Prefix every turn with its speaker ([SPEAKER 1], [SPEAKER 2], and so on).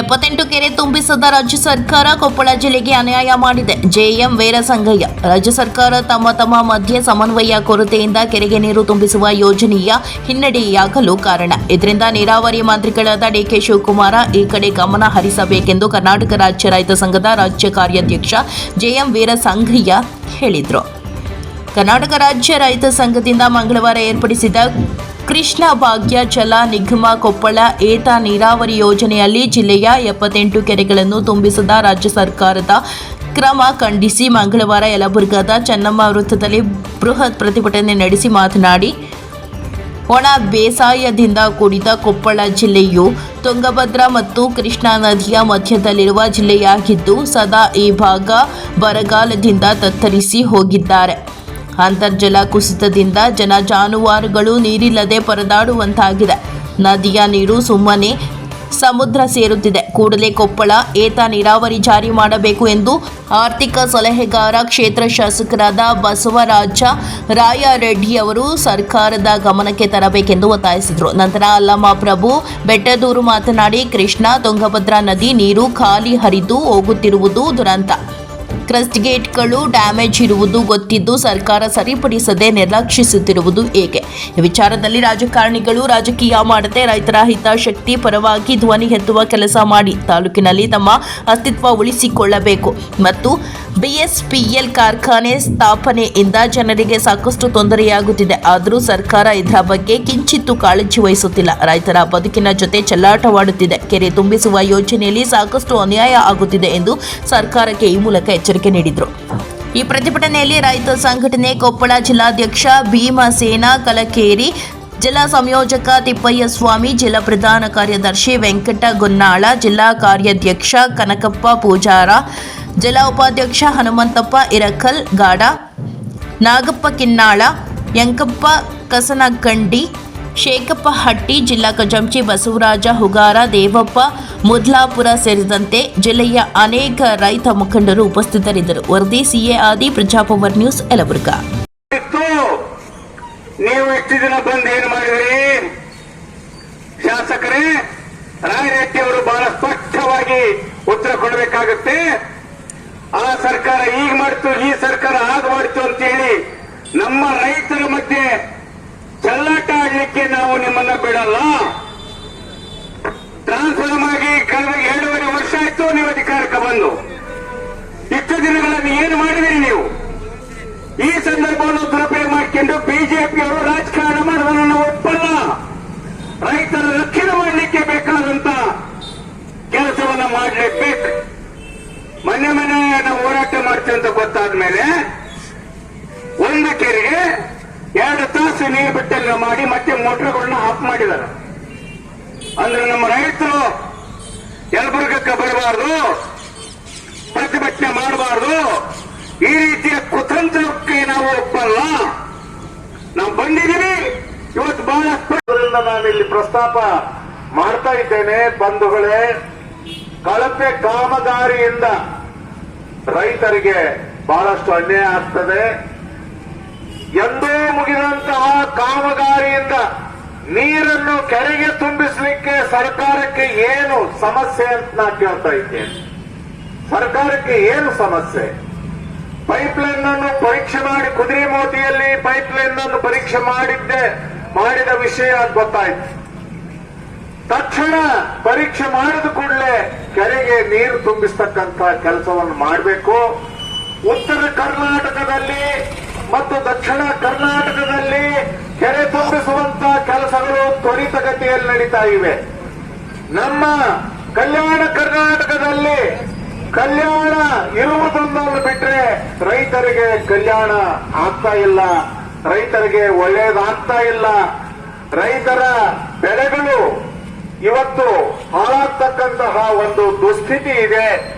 [SPEAKER 1] ಎಪ್ಪತ್ತೆಂಟು ಕೆರೆ ತುಂಬಿಸದ ರಾಜ್ಯ ಸರ್ಕಾರ ಕೊಪ್ಪಳ ಜಿಲ್ಲೆಗೆ ಅನ್ಯಾಯ ಮಾಡಿದೆ. ಜೆಎಂ ವೀರಸಂಗಯ್ಯ ರಾಜ್ಯ ಸರ್ಕಾರ ತಮ್ಮ ತಮ್ಮ ಮಧ್ಯೆ ಸಮನ್ವಯ ಕೊರತೆಯಿಂದ ಕೆರೆಗೆ ನೀರು ತುಂಬಿಸುವ ಯೋಜನೆಯ ಹಿನ್ನಡೆಯಾಗಲು ಕಾರಣ. ಇದರಿಂದ ನೀರಾವರಿ ಮಂತ್ರಿಗಳಾದ ಡಿಕೆ ಶಿವಕುಮಾರ ಈ ಕಡೆ ಗಮನ ಹರಿಸಬೇಕೆಂದು ಕರ್ನಾಟಕ ರಾಜ್ಯ ರೈತ ಸಂಘದ ರಾಜ್ಯ ಕಾರ್ಯಾಧ್ಯಕ್ಷ ಜೆಎಂ ವೀರಸಂಗಯ್ಯ ಹೇಳಿದರು. ಕರ್ನಾಟಕ ರಾಜ್ಯ ರೈತ ಸಂಘದಿಂದ ಮಂಗಳವಾರ ಏರ್ಪಡಿಸಿದ ಕೃಷ್ಣ ಭಾಗ್ಯ ಜಲ ನಿಗಮ ಕೊಪ್ಪಳ ಏತ ನೀರಾವರಿ ಯೋಜನೆಯಲ್ಲಿ ಜಿಲ್ಲೆಯ ಎಪ್ಪತ್ತೆಂಟು ಕೆರೆಗಳನ್ನು ತುಂಬಿಸದ ರಾಜ್ಯ ಸರ್ಕಾರದ ಕ್ರಮ ಖಂಡಿಸಿ ಮಂಗಳವಾರ ಯಲಬುರ್ಗಾದ ಚೆನ್ನಮ್ಮ ವೃತ್ತದಲ್ಲಿ ಬೃಹತ್ ಪ್ರತಿಭಟನೆ ನಡೆಸಿ ಮಾತನಾಡಿ, ಒಣ ಬೇಸಾಯದಿಂದ ಕೂಡಿದ ಕೊಪ್ಪಳ ಜಿಲ್ಲೆಯು ತುಂಗಭದ್ರಾ ಮತ್ತು ಕೃಷ್ಣಾ ನದಿಯ ಮಧ್ಯದಲ್ಲಿರುವ ಜಿಲ್ಲೆಯಾಗಿದ್ದು, ಸದಾ ಈ ಭಾಗ ಬರಗಾಲದಿಂದ ತತ್ತರಿಸಿ ಹೋಗಿದ್ದಾರೆ. ಅಂತರ್ಜಲ ಕುಸಿತದಿಂದ ಜನ ಜಾನುವಾರುಗಳು ನೀರಿಲ್ಲದೆ ಪರದಾಡುವಂತಾಗಿದೆ. ನದಿಯ ನೀರು ಸುಮ್ಮನೆ ಸಮುದ್ರ ಸೇರುತ್ತಿದೆ. ಕೂಡಲೇ ಕೊಪ್ಪಳ ಏತ ನೀರಾವರಿ ಜಾರಿ ಮಾಡಬೇಕು ಎಂದು ಆರ್ಥಿಕ ಸಲಹೆಗಾರ, ಕ್ಷೇತ್ರ ಶಾಸಕರಾದ ಬಸವರಾಜ ರಾಯರೆಡ್ಡಿ ಅವರು ಸರ್ಕಾರದ ಗಮನಕ್ಕೆ ತರಬೇಕೆಂದು ಒತ್ತಾಯಿಸಿದರು. ನಂತರ ಅಲ್ಲಮ್ಮ ಪ್ರಭು ಬೆಟ್ಟದೂರು ಮಾತನಾಡಿ, ಕೃಷ್ಣಾ ತುಂಗಭದ್ರಾ ನದಿ ನೀರು ಖಾಲಿ ಹರಿದು ಹೋಗುತ್ತಿರುವುದು ದುರಂತ. ಕ್ರಸ್ಟ್ ಗೇಟ್ಗಳು ಡ್ಯಾಮೇಜ್ ಇರುವುದು ಗೊತ್ತಿದ್ದು ಸರ್ಕಾರ ಸರಿಪಡಿಸದೆ ನಿರ್ಲಕ್ಷಿಸುತ್ತಿರುವುದು ಏಕೆ ವಿಚಾರದಲ್ಲಿ ರಾಜಕಾರಣಿಗಳು ರಾಜಕೀಯ ಮಾಡದೆ ರೈತರ ಹಿತಾಸಕ್ತಿ ಪರವಾಗಿ ಧ್ವನಿ ಎತ್ತುವ ಕೆಲಸ ಮಾಡಿ ತಾಲೂಕಿನಲ್ಲಿ ತಮ್ಮ ಅಸ್ತಿತ್ವ ಉಳಿಸಿಕೊಳ್ಳಬೇಕು. ಮತ್ತು ಬಿಎಸ್ಪಿಎಲ್ ಕಾರ್ಖಾನೆ ಸ್ಥಾಪನೆಯಿಂದ ಜನರಿಗೆ ಸಾಕಷ್ಟು ತೊಂದರೆಯಾಗುತ್ತಿದೆ. ಆದರೂ ಸರ್ಕಾರ ಇದರ ಬಗ್ಗೆ ಕಿಂಚಿತ್ತು ಕಾಳಜಿ ವಹಿಸುತ್ತಿಲ್ಲ. ರೈತರ ಬದುಕಿನ ಜೊತೆ ಚೆಲ್ಲಾಟವಾಡುತ್ತಿದೆ. ಕೆರೆ ತುಂಬಿಸುವ ಯೋಜನೆಯಲ್ಲಿ ಸಾಕಷ್ಟು ಅನ್ಯಾಯ ಆಗುತ್ತಿದೆ ಎಂದು ಸರ್ಕಾರಕ್ಕೆ ಈ ಮೂಲಕ ಎಚ್ಚರಿಕೆ ನೀಡಿದರು. ಈ ಪ್ರತಿಭಟನೆಯಲ್ಲಿ ರೈತ ಸಂಘಟನೆ ಕೊಪ್ಪಳ ಜಿಲ್ಲಾಧ್ಯಕ್ಷ ಭೀಮಸೇನ ಕಲಕೇರಿ ಜಿಲ್ಲಾ ಸಂಯೋಜಕ ತಿಪ್ಪಯ್ಯ ಸ್ವಾಮಿ, ಜಿಲ್ಲಾ ಪ್ರಧಾನ ಕಾರ್ಯದರ್ಶಿ ವೆಂಕಟ ಗೊನ್ನಾಳ, ಜಿಲ್ಲಾ ಕಾರ್ಯಾಧ್ಯಕ್ಷ ಕನಕಪ್ಪ ಪೂಜಾರ, ಜಿಲ್ಲಾ ಉಪಾಧ್ಯಕ್ಷ ಹನುಮಂತಪ್ಪ ಇರಕಲ್ ಗಾಡ, ನಾಗಪ್ಪ ಕಿನ್ನಾಳ ಯಂಕಪ್ಪ ಕಸನಕಂಡಿ ಶೇಖಪ್ಪ ಹಟ್ಟಿ, ಜಿಲ್ಲಾ ಖಜಾಂಚಿ ಬಸವರಾಜ ಹುಗಾರ, ದೇವಪ್ಪ ಮುದ್ಲಾಪುರ ಸೇರಿದಂತೆ ಜಿಲ್ಲೆಯ ಅನೇಕ ರೈತ ಮುಖಂಡರು ಉಪಸ್ಥಿತರಿದ್ದರು. ವರದಿ ಸಿಎ ಆದಿ ಪ್ರಜಾಪವರ್ ನ್ಯೂಸ್ ಯಲಬುರ್ಗ.
[SPEAKER 2] ನೀವು ಇಷ್ಟು ದಿನ ಬಂದು ಏನು ಮಾಡಿದ್ರಿ? ಶಾಸಕರೇ, ರಾಯರೆಡ್ಡಿ ಅವರು ಬಹಳ ಸ್ಪಷ್ಟವಾಗಿ ಉತ್ತರ ಕೊಡಬೇಕಾಗುತ್ತೆ. ಆ ಸರ್ಕಾರ ಈಗ ಮಾಡ್ತು, ಈ ಸರ್ಕಾರ ಆಗ ಮಾಡ್ತು ಅಂತ ಹೇಳಿ ನಮ್ಮ ರೈತರ ಮಧ್ಯೆ ಚಲ್ಲಾಟ ಆಡ್ಲಿಕ್ಕೆ ನಾವು ನಿಮ್ಮನ್ನ ಬಿಡಲ್ಲ. ಬಂದು ಇಷ್ಟು ದಿನಗಳಲ್ಲಿ ಏನು ಮಾಡಿದಿರಿ ನೀವು? ಈ ಸಂದರ್ಭವನ್ನು ದುರುಪಯೋಗ ಮಾಡಿಕೊಂಡು ಬಿಜೆಪಿಯವರು ರಾಜಕಾರಣ ಮಾಡೋದನ್ನು ಒಪ್ಪಲ್ಲ. ರೈತರ ರಕ್ಷಣೆ ಮಾಡಲಿಕ್ಕೆ ಬೇಕಾದಂತ ಕೆಲಸವನ್ನ ಮಾಡಲೇಬೇಕು ಮನೆ ಮನೆ ನಾವು ಹೋರಾಟ ಮಾಡ್ತೀವಿ ಅಂತ ಗೊತ್ತಾದ್ಮೇಲೆ ಒಂದು ಕೆರೆಗೆ ಎರಡು ತಾಸು ನೀರು ಬಿಟ್ಟಲ್ಲ ಮಾಡಿ ಮತ್ತೆ ಮೋಟರ್ಗಳನ್ನ ಆಫ್ ಮಾಡಿದ್ದಾರೆ. ಅಂದ್ರೆ ನಮ್ಮ ರೈತರು ಯಲಬುರ್ಗಕ್ಕೆ ಬರಬಾರ್ದು. ಪ್ರತಿಭಟನೆ ಮಾಡಬಾರದು. ಈ ರೀತಿಯ ಕುತಂತ್ರಕ್ಕೆ ನಾವು ಒಪ್ಪಲ್ಲ. ನಾವು ಬಂದಿದ್ದೀವಿ. ಇವತ್ತು ಬಹಳ
[SPEAKER 3] ಇಲ್ಲಿ ಪ್ರಸ್ತಾಪ ಮಾಡ್ತಾ ಇದ್ದೇನೆ ಬಂಧುಗಳೇ. ಕಳಪೆ ಕಾಮಗಾರಿಯಿಂದ ರೈತರಿಗೆ ಬಹಳಷ್ಟು ಅನ್ಯಾಯ ಆಗ್ತದೆ. ಎಂದೂ ಮುಗಿದಂತಹ ಕಾಮಗಾರಿಯಿಂದ ನೀರನ್ನು ಕೆರೆಗೆ ತುಂಬಿಸಲಿಕ್ಕೆ ಸರ್ಕಾರಕ್ಕೆ ಏನು ಸಮಸ್ಯೆ ಅಂತ ನಾ ಕೇಳ್ತಾ ಇದ್ದೇನೆ. ಸರ್ಕಾರಕ್ಕೆ ಏನು ಸಮಸ್ಯೆ? ಪೈಪ್ಲೈನ್ ಅನ್ನು ಪರೀಕ್ಷೆ ಮಾಡಿ ಕುದುರೆ ಮೋತಿಯಲ್ಲಿ ಪೈಪ್ಲೈನ್ ಅನ್ನು ಪರೀಕ್ಷೆ ಮಾಡಿದ್ದೆ, ಮಾಡಿದ ವಿಷಯ ಗೊತ್ತಾಯ್ತು. ತಕ್ಷಣ ಪರೀಕ್ಷೆ ಮಾಡಿದ ಕೂಡಲೇ ಕೆರೆಗೆ ನೀರು ತುಂಬಿಸತಕ್ಕಂತ ಕೆಲಸವನ್ನು ಮಾಡಬೇಕು. ಉತ್ತರ ಕರ್ನಾಟಕದಲ್ಲಿ ಮತ್ತು ದಕ್ಷಿಣ ಕರ್ನಾಟಕದಲ್ಲಿ ಕೆರೆ ತುಂಬಿಸುವಂತ ಕೆಲಸಗಳು ತ್ವರಿತಗತಿಯಲ್ಲಿ ನಡೀತಾ ಇವೆ. ನಮ್ಮ ಕಲ್ಯಾಣ ಕಲ್ಯಾಣ ಇರುವುದೊಂದನ್ನು ಬಿಟ್ರೆ ರೈತರಿಗೆ ಕಲ್ಯಾಣ ಆಗ್ತಾ ಇಲ್ಲ. ರೈತರಿಗೆ ಒಳ್ಳೇದಾಗ್ತಾ ಇಲ್ಲ. ರೈತರ ಬೆಳೆಗಳು ಇವತ್ತು ಹಾಳಾಗ್ತಕ್ಕಂತಹ ಒಂದು ದುಸ್ಥಿತಿ ಇದೆ.